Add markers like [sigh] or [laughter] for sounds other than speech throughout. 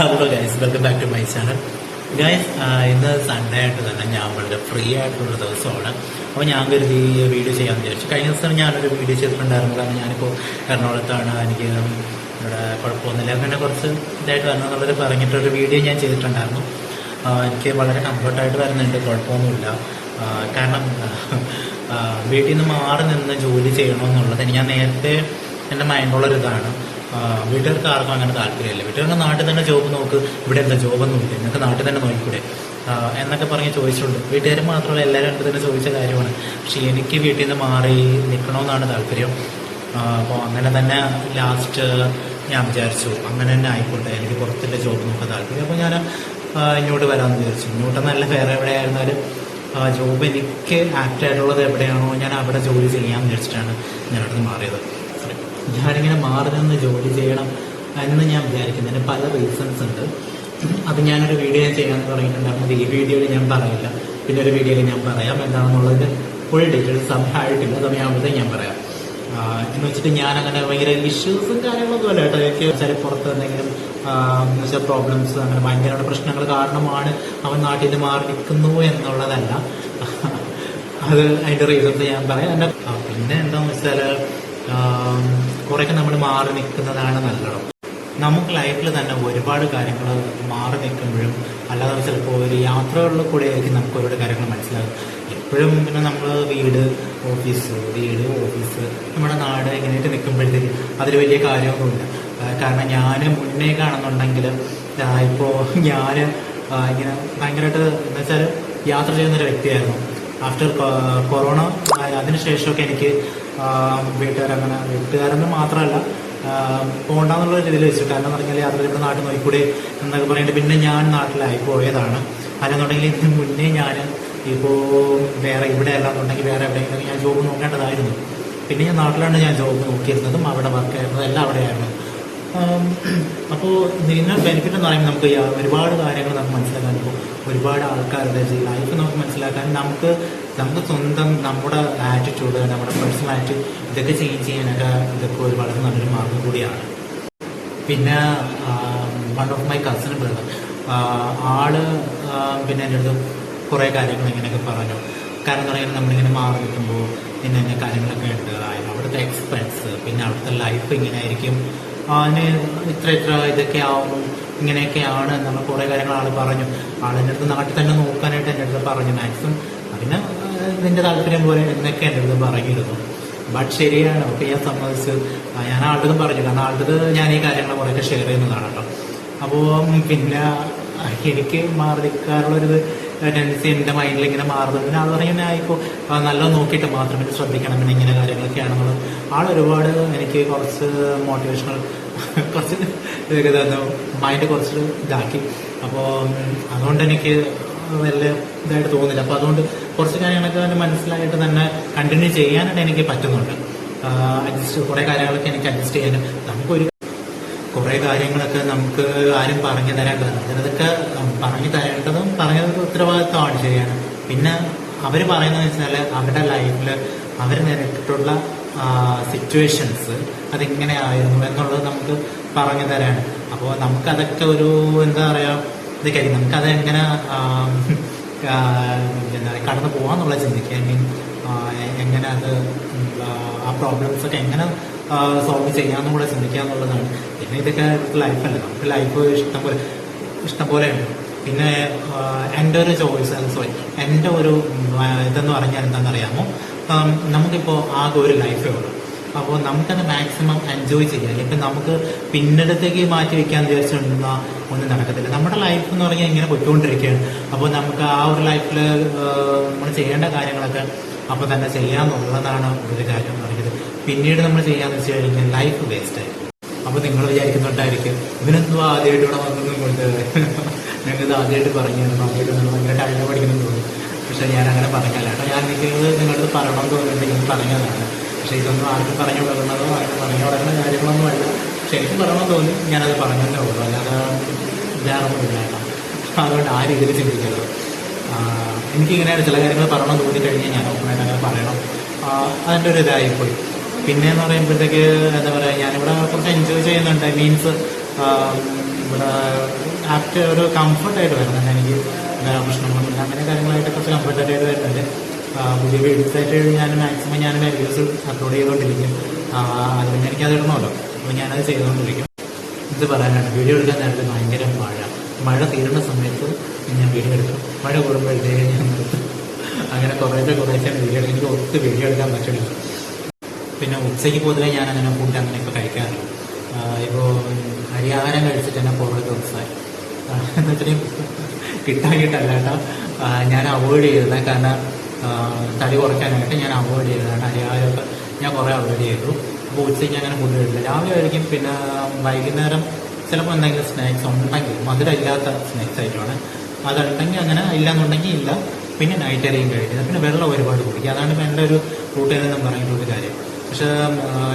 Hello guys welcome back to my channel guys ഇന്ന് Sunday ആയിട്ട് തന്നെ ഞാൻ വളരെ ഫ്രീ ആയിട്ടുള്ള ദിവസമാണ്. അപ്പോൾ ഞാൻ കരുതി വീഡിയോ ചെയ്യാമെന്ന് വിചാരിച്ചു. കഴിഞ്ഞ ദിവസം ഞാനൊരു വീഡിയോ ചെയ്തിട്ടുണ്ടായിരുന്നു കാരണം ഞാനിപ്പോൾ എറണാകുളത്താണ്. എനിക്ക് ഇവിടെ കുഴപ്പമൊന്നുമില്ല. അങ്ങനെ കുറച്ച് ഇതായിട്ട് വരണം എന്നുള്ളത് പറഞ്ഞിട്ടൊരു വീഡിയോ ഞാൻ ചെയ്തിട്ടുണ്ടായിരുന്നു. എനിക്ക് വളരെ കംഫർട്ടായിട്ട് വരുന്നുണ്ട്. കുഴപ്പമൊന്നുമില്ല. കാരണം വീട്ടിൽ നിന്ന് മാറി നിന്ന് ജോലി ചെയ്യണമെന്നുള്ളത് ഞാൻ നേരത്തെ എന്റെ മൈൻഡുള്ളൊരിതാണ് വീട്ടുകാർക്ക് ആർക്കും അങ്ങനെ താല്പര്യമില്ല. വീട്ടുകാർക്ക് നാട്ടിൽ തന്നെ ജോബ് നോക്ക് ഇവിടെ എന്താ ജോബൊന്നുമില്ല നിങ്ങൾക്ക് നാട്ടിൽ തന്നെ നോക്കിക്കൂടെ? എന്നൊക്കെ പറഞ്ഞ് ചോദിച്ചിട്ടുണ്ട്. വീട്ടുകാർ മാത്രമല്ല എല്ലാവരും എന്റെ തന്നെ ചോദിച്ച കാര്യമാണ്. പക്ഷേ എനിക്ക് വീട്ടിൽ നിന്ന് മാറി നിൽക്കണമെന്നാണ് താല്പര്യം. അപ്പോൾ അങ്ങനെ തന്നെ ലാസ്റ്റ് ഞാൻ വിചാരിച്ചു അങ്ങനെ തന്നെ ആയിക്കോട്ടെ. എനിക്ക് പുറത്തുള്ള ജോബ് നോക്കാൻ താല്പര്യം. അപ്പോൾ ഞാൻ ഇങ്ങോട്ട് വരാമെന്ന് വിചാരിച്ചു. ഇങ്ങോട്ട് നല്ല വേറെ എവിടെ ആയിരുന്നാലും ജോബ് എനിക്ക് ആപ്റ്റ് ആയിട്ടുള്ളത് എവിടെയാണോ ഞാൻ അവിടെ ജോലി ചെയ്യാമെന്ന് വിചാരിച്ചിട്ടാണ് ഞാനവിടെ നിന്ന് മാറിയത്. ഞാനിങ്ങനെ മാറി നിന്ന് ജോലി ചെയ്യണം എന്ന് ഞാൻ വിചാരിക്കുന്നതിന് പല റീസൺസ് ഉണ്ട്. അത് ഞാനൊരു വീഡിയോ ഞാൻ ചെയ്യാമെന്ന് പറഞ്ഞിട്ടുണ്ടായിരുന്നത് ഈ വീഡിയോയിൽ ഞാൻ പറയില്ല. പിന്നെ ഒരു വീഡിയോയിൽ ഞാൻ പറയാം. എന്താണെന്നുള്ളതിന് ഫുൾ ഡീറ്റെയിൽസ് സമയമായിട്ടില്ല സമയമാകുമ്പോഴത്തേക്ക് ഞാൻ പറയാം. എന്ന് വെച്ചിട്ട് ഞാൻ അങ്ങനെ ഭയങ്കര ഇഷ്യൂസും കാര്യങ്ങളൊന്നും അല്ല കേട്ടോ. എനിക്ക് ചില പുറത്ത് എന്തെങ്കിലും എന്ന് വെച്ചാൽ പ്രോബ്ലംസ് അങ്ങനെ ഭയങ്കരമായ പ്രശ്നങ്ങൾ കാരണമാണ് അവൻ നാട്ടിൽ നിന്ന് മാറി നിൽക്കുന്നു എന്നുള്ളതല്ല. അത് അതിന്റെ റീസൺസ് ഞാൻ പറയാം. പിന്നെ എന്താണെന്ന് വെച്ചാൽ കുറേയൊക്കെ നമ്മൾ മാറി നിൽക്കുന്നതാണ് നല്ലത്. നമുക്ക് ലൈഫിൽ തന്നെ ഒരുപാട് കാര്യങ്ങൾ മാറി നിൽക്കുമ്പോഴും അല്ലാതെ ചിലപ്പോൾ ഒരു യാത്രകളിൽ കൂടെ ആയിരിക്കും നമുക്ക് ഒരുപാട് കാര്യങ്ങൾ മനസ്സിലാകും. എപ്പോഴും പിന്നെ നമ്മൾ വീട് ഓഫീസ് വീട് ഓഫീസ് നമ്മുടെ നാട് ഇങ്ങനെയായിട്ട് നിൽക്കുമ്പോഴത്തേക്ക് അതിൽ വലിയ കാര്യമൊന്നുമില്ല കാരണം ഞാൻ മുന്നേ കാണുന്നുണ്ടെങ്കിൽ ഇപ്പോൾ ഞാൻ ഇങ്ങനെ ഭയങ്കരമായിട്ട് എന്ന് വെച്ചാൽ യാത്ര ചെയ്യുന്നൊരു വ്യക്തിയായിരുന്നു. ആഫ്റ്റർ കൊറോണ അതിനുശേഷമൊക്കെ എനിക്ക് വീട്ടുകാരങ്ങനെ വീട്ടുകാരെന്ന് മാത്രമല്ല പോകണ്ടെന്നുള്ള രീതിയിൽ വെച്ചു. കാരണം എന്ന് പറഞ്ഞാൽ യാത്ര ഇവിടെ നാട്ടിൽ നോക്കിക്കൂടെ എന്നൊക്കെ പറയുന്നത് പിന്നെ ഞാൻ നാട്ടിലായി പോയതാണ്. അല്ലെന്നുണ്ടെങ്കിൽ ഇതിന് മുന്നേ ഞാൻ ഇപ്പോൾ വേറെ ഇവിടെ അല്ലാന്നുണ്ടെങ്കിൽ വേറെ എവിടെയെങ്കിലും ഞാൻ ജോബ് നോക്കേണ്ടതായിരുന്നു. പിന്നെ ഞാൻ നാട്ടിലാണ് ഞാൻ ജോബ് നോക്കിയിരുന്നതും അവിടെ വർക്ക് ആയിരുന്നതും എല്ലാം അവിടെയായിരുന്നു. അപ്പോൾ ഇതിന് ബെനിഫിറ്റ് എന്ന് പറയുമ്പോൾ നമുക്ക് ഒരുപാട് കാര്യങ്ങൾ നമുക്ക് മനസ്സിലാക്കാൻ ഇപ്പോൾ ഒരുപാട് ആൾക്കാരുടെ ലൈഫ് നമുക്ക് മനസ്സിലാക്കാൻ നമുക്ക് നമുക്ക് സ്വന്തം നമ്മുടെ ആറ്റിറ്റ്യൂഡ് നമ്മുടെ പേഴ്സണാലിറ്റി ഇതൊക്കെ ചേഞ്ച് ചെയ്യാനൊക്കെ ഇതൊക്കെ ഒരു വളരെ നല്ലൊരു മാർഗം കൂടിയാണ്. പിന്നെ one of my cousin brother ആൾ പിന്നെ എന്റെ അടുത്ത് കുറേ കാര്യങ്ങൾ ഇങ്ങനെയൊക്കെ പറഞ്ഞു. കാരണം എന്ന് പറയുന്നത് നമ്മളിങ്ങനെ മാറി നിൽക്കുമ്പോൾ പിന്നെ എന്നെ കാര്യങ്ങളൊക്കെ ഉണ്ട്. അവിടുത്തെ എക്സ്പെൻസ് പിന്നെ അവിടുത്തെ ലൈഫ് ഇങ്ങനെ ആയിരിക്കും അതിന് ഇത്ര ഇത്ര ഇതൊക്കെ ആവും ഇങ്ങനെയൊക്കെയാണ് എന്നുള്ള കുറേ കാര്യങ്ങൾ ആൾ പറഞ്ഞു. ആളെന്റെ അടുത്ത് നാട്ടിൽ തന്നെ നോക്കാനായിട്ട് എന്റെ അടുത്ത് പറഞ്ഞു. മാക്സിമം അതിന് നിന്റെ താല്പര്യം പോലെ എന്നൊക്കെ എന്റെ അടുത്ത് പറഞ്ഞിരുന്നു ബട്ട് ശരിയാണ് ഒക്കെ ഞാൻ സമ്മതിച്ച്. ഞാൻ ആളുടെ പറഞ്ഞു കാരണം ആളുടെ ഞാൻ ഈ കാര്യങ്ങൾ കുറേയൊക്കെ ഷെയർ ചെയ്യുന്നതാണ് കേട്ടോ. അപ്പോൾ പിന്നെ എനിക്ക് മാറി നിൽക്കാനുള്ളൊരു ടെൻഡൻസി എന്റെ മൈൻഡിൽ ഇങ്ങനെ മാറുന്നത് പിന്നെ ആൾ പറഞ്ഞാൽ ആയിക്കോ നല്ല നോക്കിയിട്ട് മാത്രം പിന്നെ ശ്രദ്ധിക്കണം. പിന്നെ ഇങ്ങനെ കാര്യങ്ങളൊക്കെയാണ് ആൾ ഒരുപാട് എനിക്ക് കുറച്ച് മോട്ടിവേഷണൽ [laughs] കുറച്ച് മൈൻഡ് കുറച്ച് ഇതാക്കി. അപ്പോൾ അതുകൊണ്ട് എനിക്ക് വലിയ ഇതായിട്ട് തോന്നുന്നില്ല. അപ്പോൾ അതുകൊണ്ട് കുറച്ച് കാര്യങ്ങളൊക്കെ തന്നെ മനസ്സിലായിട്ട് തന്നെ കണ്ടിന്യൂ ചെയ്യാനായിട്ട് എനിക്ക് പറ്റുന്നുണ്ട്. അഡ്ജസ്റ്റ് കുറേ കാര്യങ്ങളൊക്കെ എനിക്ക് അഡ്ജസ്റ്റ് ചെയ്യാനും നമുക്കൊരു കുറേ കാര്യങ്ങളൊക്കെ നമുക്ക് ആരും പറഞ്ഞു തരേണ്ടതാണ് ചിലതൊക്കെ പറഞ്ഞു തരേണ്ടതും പറഞ്ഞത് ഉത്തരവാദിത്തമാണ് ശരിയാണ്. പിന്നെ അവർ പറയുന്നത് വെച്ചാൽ അവരുടെ ലൈഫിൽ അവർ നേരിട്ടുള്ള സിറ്റുവേഷൻസ് അതിങ്ങനെ ആയിരുന്നു എന്നുള്ളത് നമുക്ക് പറഞ്ഞു തരാണ്. അപ്പോൾ നമുക്കതൊക്കെ ഒരു എന്താ പറയുക ഇതൊക്കെ ആയിരിക്കും നമുക്കത് എങ്ങനെ എന്താ പറയുക കടന്നു പോകാന്നുള്ള ചിന്തിക്കുക. ഐ മീൻ എങ്ങനെ അത് ആ, പ്രോബ്ലംസ് ഒക്കെ എങ്ങനെ സോൾവ് ചെയ്യാമെന്നും കൂടെ ചിന്തിക്കുക എന്നുള്ളതാണ്. പിന്നെ ഇതൊക്കെ ലൈഫല്ല നമുക്ക് ലൈഫ് ഇഷ്ടം പോലെ ഇഷ്ടം പോലെയുണ്ട് പിന്നെ എന്റെ ഒരു ചോയ്സ് സോറി എന്റെ ഒരു ഇതെന്ന് പറഞ്ഞാൽ എന്താണെന്നറിയാമോ? അറിയാമോ നമുക്കിപ്പോൾ ആകെ ഒരു ലൈഫേ ഉള്ളൂ. അപ്പോൾ നമുക്കത് മാക്സിമം എൻജോയ് ചെയ്യാം. ഇപ്പം നമുക്ക് പിന്നിടത്തേക്ക് മാറ്റി വെക്കാൻ വിചാരിച്ചിട്ടുണ്ടെന്ന ഒന്നും നടക്കത്തില്ല. നമ്മുടെ ലൈഫ് എന്ന് പറഞ്ഞാൽ ഇങ്ങനെ പോയിക്കൊണ്ടിരിക്കുകയാണ്. അപ്പോൾ നമുക്ക് ആ ഒരു ലൈഫിൽ നമ്മൾ ചെയ്യേണ്ട കാര്യങ്ങളൊക്കെ അപ്പോൾ തന്നെ ചെയ്യാമെന്നുള്ളതാണ് ഒരു കാര്യം പറയുന്നത്. പിന്നീട് നമ്മൾ ചെയ്യാന്ന് വെച്ച് കഴിഞ്ഞാൽ ലൈഫ് വേസ്റ്റ് ആയി അപ്പോൾ നിങ്ങൾ വിചാരിക്കുന്നുണ്ടായിരിക്കും ഇവനെന്തുവാ ആദ്യമായിട്ട് ഇവിടെ വന്നതും കൊണ്ട്? ഞങ്ങൾ ഇത് ആദ്യമായിട്ട് പറഞ്ഞു. നിങ്ങൾ ഭയങ്കര ടൈം പഠിക്കുന്നു. പക്ഷെ ഞാൻ അങ്ങനെ കേട്ടോ ഞാൻ നിൽക്കുന്നത് നിങ്ങളത് പറയണം തോന്നിയിട്ട് ഞാൻ പറഞ്ഞതാണ്. പക്ഷെ ഇതൊന്നും ആർക്കും പറഞ്ഞു കൊടുക്കുന്നതോ ആർക്കും പറഞ്ഞു കൊടുക്കുന്ന കാര്യങ്ങളൊന്നും അല്ല. പക്ഷെ എനിക്ക് പറയണമെന്ന് തോന്നി ഞാനത് പറഞ്ഞതേ ഉള്ളൂ. അല്ലാതെ കേട്ടോ. അതുകൊണ്ട് ആ രീതിയിൽ ചിന്തിക്കരുത്. എനിക്കിങ്ങനെ ചില കാര്യങ്ങൾ പറയണം തോന്നി കഴിഞ്ഞാൽ ഞാൻ ഓപ്പണായിട്ട് അങ്ങനെ പറയണം. അതിന്റെ ഒരു ഇതായിപ്പോയി. പിന്നെ എന്ന് പറയുമ്പോഴത്തേക്ക് എന്താ പറയുക ഞാനിവിടെ കുറച്ച് എൻജോയ് ചെയ്യുന്നുണ്ട്. മീൻസ് ഇവിടെ ആപ്റ്റ് ഒരു കംഫർട്ടായിട്ട് വരുന്നുണ്ട്. എനിക്ക് വേറെ പ്രശ്നങ്ങളൊന്നുമില്ല അങ്ങനെ കാര്യങ്ങളായിട്ട് കുറച്ച് കംഫർട്ടായിട്ട് വരുന്നുണ്ട്. പുതിയ വീഡിയോസ് ഞാൻ മാക്സിമം ഞാൻ വീഡിയോസ് അപ്ലോഡ് ചെയ്തുകൊണ്ടിരിക്കും. ആ, എനിക്ക് എനിക്കത് ഇടണമല്ലോ. അപ്പോൾ ഞാനത് ചെയ്തുകൊണ്ടിരിക്കും. ഇത് പറയാനാണ്. വീഡിയോ എടുക്കാൻ നേരത്തെ ഭയങ്കര മഴ. മഴ തീരുന്ന സമയത്ത് ഞാൻ വീഡിയോ എടുക്കും. മഴ കൂടുമ്പോഴത്തേക്ക് ഞാൻ അങ്ങനെ കുറേശ്ശെ കുറേശ്ശെ വീഡിയോ എടുക്കും. എനിക്ക് ഒത്തിരി വീഡിയോ എടുക്കാൻ പറ്റില്ല. പിന്നെ ഉച്ചയ്ക്ക് പൊതുവെ ഞാൻ അങ്ങനെ ഫുഡ് അങ്ങനെ അങ്ങനെയൊക്കെ കഴിക്കാറില്ല ഇപ്പോൾ അരിയാഹാരം കഴിച്ചിട്ട് തന്നെ കുറേ ദിവസമായി എന്നിട്ട് കിട്ടാക്കിയിട്ടല്ല കേട്ടോ. ഞാൻ അവോയ്ഡ് ചെയ്തത് കാരണം തടി കുറയ്ക്കാനായിട്ട് ഞാൻ അവോയ്ഡ് ചെയ്തതാണ്. അരിയാഹാരമൊക്കെ ഞാൻ കുറേ അവോയ്ഡ് ചെയ്തു. അപ്പോൾ ഉച്ചയ്ക്ക് അങ്ങനെ ഫുഡ് കഴിക്കില്ല രാവിലെ ആയിരിക്കും പിന്നെ വൈകുന്നേരം ചിലപ്പോൾ എന്തെങ്കിലും സ്നാക്സ് ഉണ്ടെങ്കിൽ മധുരമില്ലാത്ത സ്നാക്സ് ആയിട്ടാണ്. അതുണ്ടെങ്കിൽ അങ്ങനെ ഇല്ലാന്നുണ്ടെങ്കിൽ ഇല്ല. പിന്നെ നൈറ്റ് അരയും കഴിക്കുന്നത് പിന്നെ വെള്ളം ഒരുപാട് കുടിക്കുക അതാണ് എന്റെ ഒരു റൂട്ടീൻ എന്ന് പറഞ്ഞിട്ടുള്ള കാര്യം. പക്ഷേ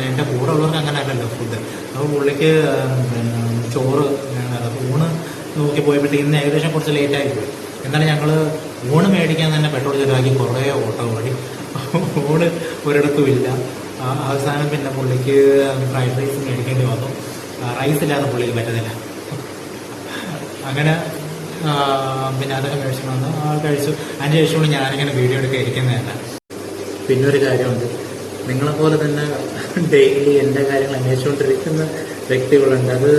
എന്റെ കൂടെ ഉള്ളവർക്ക് അങ്ങനെ അല്ലല്ലോ ഫുഡ് അപ്പോൾ പുള്ളിക്ക് ചോറ് ഊണ് നോക്കി പോയപ്പോഴത്തെ ഇന്ന് ഏകദേശം കുറച്ച് ലേറ്റ് ആയി പോയി. എന്നാലും ഞങ്ങൾ ഊണ് മേടിക്കാൻ തന്നെ പെട്രോൾ ചെലവാക്കി കുറേ ഓട്ടോ വഴി ഊണ് ഒരിടത്തും ഇല്ല. അവസാനം പിന്നെ പുള്ളിക്ക് ഫ്രൈഡ് റൈസ് മേടിക്കേണ്ടി വന്നു. റൈസ് ഇല്ലാതെ പുള്ളിക്ക് പറ്റുന്നില്ല. അങ്ങനെ പിന്നെ അതൊക്കെ മേടിച്ചു വന്നു. കഴിച്ചു. അതിന് ശേഷമാണ് ഞാനിങ്ങനെ വീഡിയോ എടുക്കാൻ ഇരിക്കുന്നതല്ല. പിന്നെ ഒരു കാര്യമുണ്ട്. നിങ്ങളെപ്പോലെ തന്നെ ഡെയിലി എന്റെ കാര്യങ്ങൾ അന്വേഷിച്ചുകൊണ്ടിരിക്കുന്ന വ്യക്തികളുണ്ട്. അത്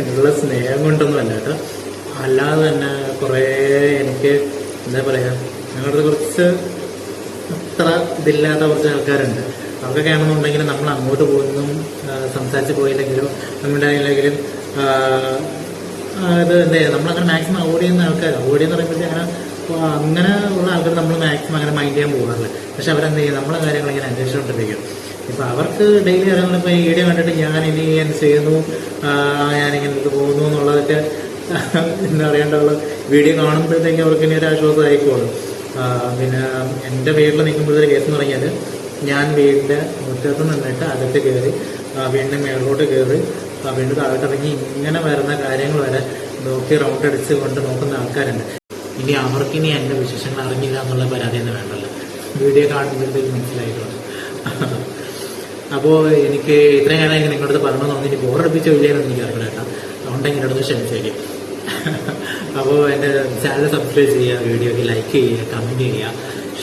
എന്നുള്ള സ്നേഹം കൊണ്ടൊന്നുമല്ല കേട്ടോ. അല്ലാതെ തന്നെ കുറേ എനിക്ക് എന്താ പറയുക ഞങ്ങളുടെ കുറച്ച് അത്ര ഇതില്ലാത്ത കുറച്ച് ആൾക്കാരുണ്ട്. അവർക്കൊക്കെ ആണെന്നുണ്ടെങ്കിൽ നമ്മൾ അങ്ങോട്ട് പോകുന്നതും സംസാരിച്ച് പോയില്ലെങ്കിലും അങ്ങോട്ടായില്ലെങ്കിലും അത് എന്താ നമ്മളങ്ങനെ മാക്സിമം അവോയ്ഡ് ചെയ്യുന്ന ആൾക്കാർ അവോയ്ഡ് ചെയ്യുന്ന പറയുമ്പോഴത്തേക്ക് അങ്ങനെ അങ്ങനെ ഉള്ള ആൾക്കാർ നമ്മൾ മാക്സിമം അങ്ങനെ മൈൻഡ് ചെയ്യാൻ പോകാറില്ല. പക്ഷെ അവരെന്ത് ചെയ്യും നമ്മളെ കാര്യങ്ങൾ ഇങ്ങനെ അന്വേഷിച്ചുകൊണ്ടിരിക്കും ഇപ്പൊ അവർക്ക് ഡെയിലി ഇപ്പൊ ഈ വീഡിയോ കണ്ടിട്ട് ഞാൻ ഇനി ഞാൻ ചെയ്യുന്നു ഞാനിങ്ങനെ ഇത് പോകുന്നു എന്നുള്ളതൊക്കെ എന്താ പറയേണ്ടുള്ള വീഡിയോ കാണുമ്പോഴത്തേക്ക് അവർക്ക് ഇനി ഒരു ആശ്വാസം ആയിക്കോളും ആ, പിന്നെ എന്റെ വീട്ടിൽ നിൽക്കുമ്പോഴത്തെ കേസ് എന്ന് പറഞ്ഞാൽ ഞാൻ വീടിന്റെ മുറ്റത്ത് നിന്നിട്ട് അകത്ത് കയറി വീടിന്റെ മേളിലോട്ട് കയറി വീണ്ടും താഴോട്ടിറങ്ങി ഇങ്ങനെ വരുന്ന കാര്യങ്ങൾ വരെ നോക്കി റൗണ്ട് അടിച്ച് കൊണ്ട് നോക്കുന്ന ആൾക്കാരുണ്ട്. ഇനി അവർക്കിനി എന്റെ വിശേഷങ്ങൾ അറിഞ്ഞില്ല എന്നുള്ള പരാതി തന്നെ വേണ്ടല്ലോ. വീഡിയോ കാണുമ്പോഴത്തേക്ക് മനസ്സിലായിട്ടുണ്ട് അപ്പോൾ എനിക്ക് ഇത്രയും കാലം എനിക്ക് നിങ്ങളുടെ പറഞ്ഞു തോന്നി. ഇനി ബോറടിപ്പിച്ച ഇല്ലേന്ന് എനിക്ക് അറിയില്ല കേട്ടോ. എന്റെ അടുത്ത് ക്ഷമിച്ചേക്കും. അപ്പോൾ എന്റെ ചാനൽ സബ്സ്ക്രൈബ് ചെയ്യുക വീഡിയോക്ക് ലൈക്ക് ചെയ്യുക കമന്റ് ചെയ്യുക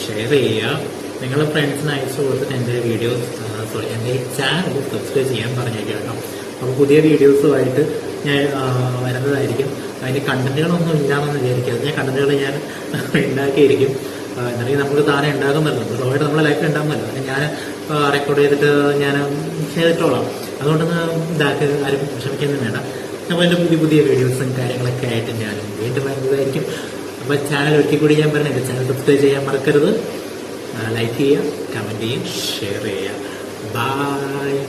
ഷെയർ ചെയ്യുക. നിങ്ങളുടെ ഫ്രണ്ട്സിന് അയച്ചു കൊടുത്തിട്ട് എന്റെ വീഡിയോസ് സോറി എന്റെ ചാനൽ സബ്സ്ക്രൈബ് ചെയ്യാൻ പറഞ്ഞേക്കാം കേട്ടോ. അപ്പോൾ പുതിയ വീഡിയോസുമായിട്ട് ഞാൻ വരുന്നതായിരിക്കും. അതിന് കണ്ടന്റുകളൊന്നും ഇല്ലാമെന്ന് വിചാരിക്കുക. ഞാൻ [laughs] കണ്ടന്റുകൾ ഞാൻ ഉണ്ടാക്കിയിരിക്കും. എന്നിട്ട് നമുക്ക് താനെ ഉണ്ടാകുന്നല്ലോ റോയിട്ട് നമ്മളെ ലൈഫിൽ ഉണ്ടാകുന്നല്ലോ ഞാൻ റെക്കോർഡ് ചെയ്തിട്ട് ഞാൻ ചെയ്തിട്ടോളാം അതുകൊണ്ട് ഇതാക്കി ആരും വിഷമിക്കൊന്നും വേണ്ട. അപ്പോൾ എന്റെ പുതിയ പുതിയ വീഡിയോസും കാര്യങ്ങളൊക്കെ ആയിട്ട് ഞാൻ വീണ്ടും വരുന്നതായിരിക്കും അപ്പോൾ ചാനൽ ഒരിക്കൽ കൂടി ഞാൻ പറഞ്ഞില്ല ചാനൽ സബ്സ്ക്രൈബ് ചെയ്യാൻ മറക്കരുത്. ലൈക്ക് ചെയ്യുക കമന്റ് ചെയ്യുക ഷെയർ ചെയ്യുക. ബായ്